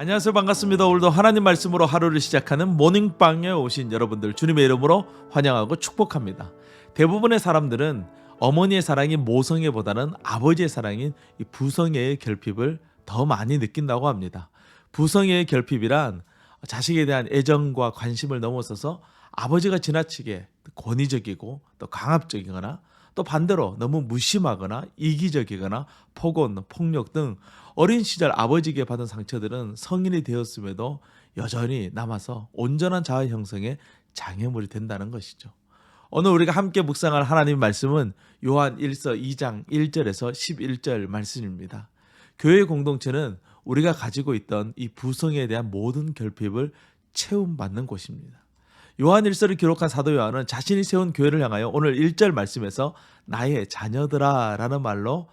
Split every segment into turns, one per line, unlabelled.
안녕하세요. 반갑습니다. 오늘도 하나님 말씀으로 하루를 시작하는 모닝빵에 오신 여러분들 주님의 이름으로 환영하고 축복합니다. 대부분의 사람들은 어머니의 사랑이 모성애보다는 아버지의 사랑인 이 부성애의 결핍을 더 많이 느낀다고 합니다. 부성애의 결핍이란 자식에 대한 애정과 관심을 넘어서서 아버지가 지나치게 권위적이고 또 강압적이거나 또 반대로 너무 무심하거나 이기적이거나 폭언, 폭력 등 어린 시절 아버지에게 받은 상처들은 성인이 되었음에도 여전히 남아서 온전한 자아 형성에 장애물이 된다는 것이죠. 오늘 우리가 함께 묵상할 하나님 말씀은 요한 1서 2장 1절에서 11절 말씀입니다. 교회 공동체는 우리가 가지고 있던 이 부성에 대한 모든 결핍을 채움받는 곳입니다. 요한 1서를 기록한 사도 요한은 자신이 세운 교회를 향하여 오늘 1절 말씀에서 나의 자녀들아라는 말로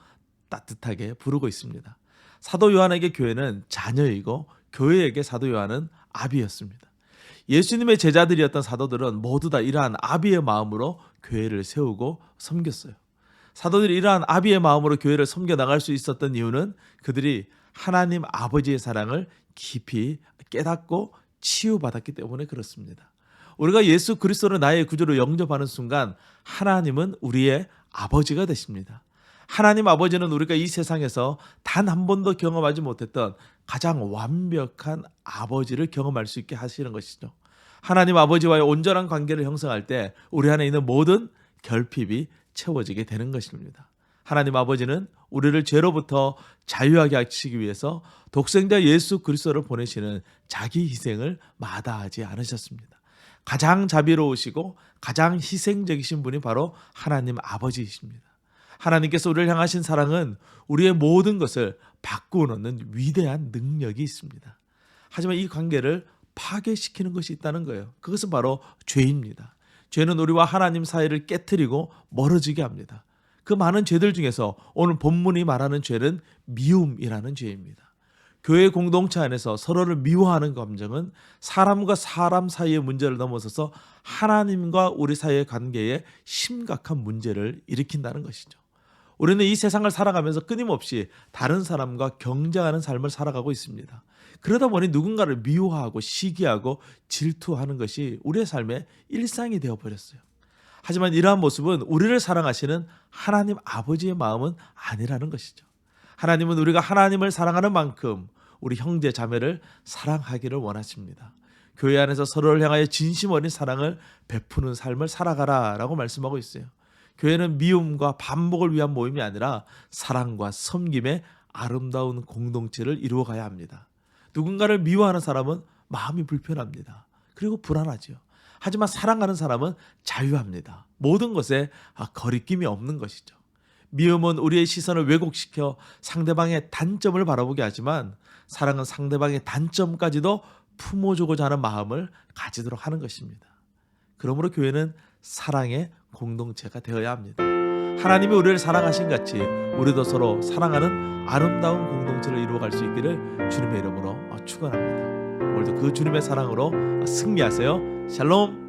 따뜻하게 부르고 있습니다. 사도 요한에게 교회는 자녀이고 교회에게 사도 요한은 아비였습니다. 예수님의 제자들이었던 사도들은 모두 다 이러한 아비의 마음으로 교회를 세우고 섬겼어요. 사도들이 이러한 아비의 마음으로 교회를 섬겨 나갈 수 있었던 이유는 그들이 하나님 아버지의 사랑을 깊이 깨닫고 치유받았기 때문에 그렇습니다. 우리가 예수 그리스도를 나의 구주로 영접하는 순간 하나님은 우리의 아버지가 되십니다. 하나님 아버지는 우리가 이 세상에서 단 한 번도 경험하지 못했던 가장 완벽한 아버지를 경험할 수 있게 하시는 것이죠. 하나님 아버지와의 온전한 관계를 형성할 때 우리 안에 있는 모든 결핍이 채워지게 되는 것입니다. 하나님 아버지는 우리를 죄로부터 자유하게 하시기 위해서 독생자 예수 그리스도를 보내시는 자기 희생을 마다하지 않으셨습니다. 가장 자비로우시고 가장 희생적이신 분이 바로 하나님 아버지이십니다. 하나님께서 우리를 향하신 사랑은 우리의 모든 것을 바꾸어 놓는 위대한 능력이 있습니다. 하지만 이 관계를 파괴시키는 것이 있다는 거예요. 그것은 바로 죄입니다. 죄는 우리와 하나님 사이를 깨뜨리고 멀어지게 합니다. 그 많은 죄들 중에서 오늘 본문이 말하는 죄는 미움이라는 죄입니다. 교회 공동체 안에서 서로를 미워하는 감정은 사람과 사람 사이의 문제를 넘어서서 하나님과 우리 사이의 관계에 심각한 문제를 일으킨다는 것이죠. 우리는 이 세상을 살아가면서 끊임없이 다른 사람과 경쟁하는 삶을 살아가고 있습니다. 그러다 보니 누군가를 미워하고 시기하고 질투하는 것이 우리의 삶의 일상이 되어 버렸어요. 하지만 이러한 모습은 우리를 사랑하시는 하나님 아버지의 마음은 아니라는 것이죠. 하나님은 우리가 하나님을 사랑하는 만큼 우리 형제 자매를 사랑하기를 원하십니다. 교회 안에서 서로를 향하여 진심 어린 사랑을 베푸는 삶을 살아가라라고 말씀하고 있어요. 교회는 미움과 반복을 위한 모임이 아니라 사랑과 섬김의 아름다운 공동체를 이루어가야 합니다. 누군가를 미워하는 사람은 마음이 불편합니다. 그리고 불안하지요. 하지만 사랑하는 사람은 자유합니다. 모든 것에 아, 거리낌이 없는 것이죠. 미움은 우리의 시선을 왜곡시켜 상대방의 단점을 바라보게 하지만 사랑은 상대방의 단점까지도 품어주고자 하는 마음을 가지도록 하는 것입니다. 그러므로 교회는 사랑의 공동체가 되어야 합니다. 하나님이 우리를 사랑하신 같이 우리도 서로 사랑하는 아름다운 공동체를 이루어갈 수 있기를 주님의 이름으로 축원합니다. 오늘도 그 주님의 사랑으로 승리하세요. 샬롬.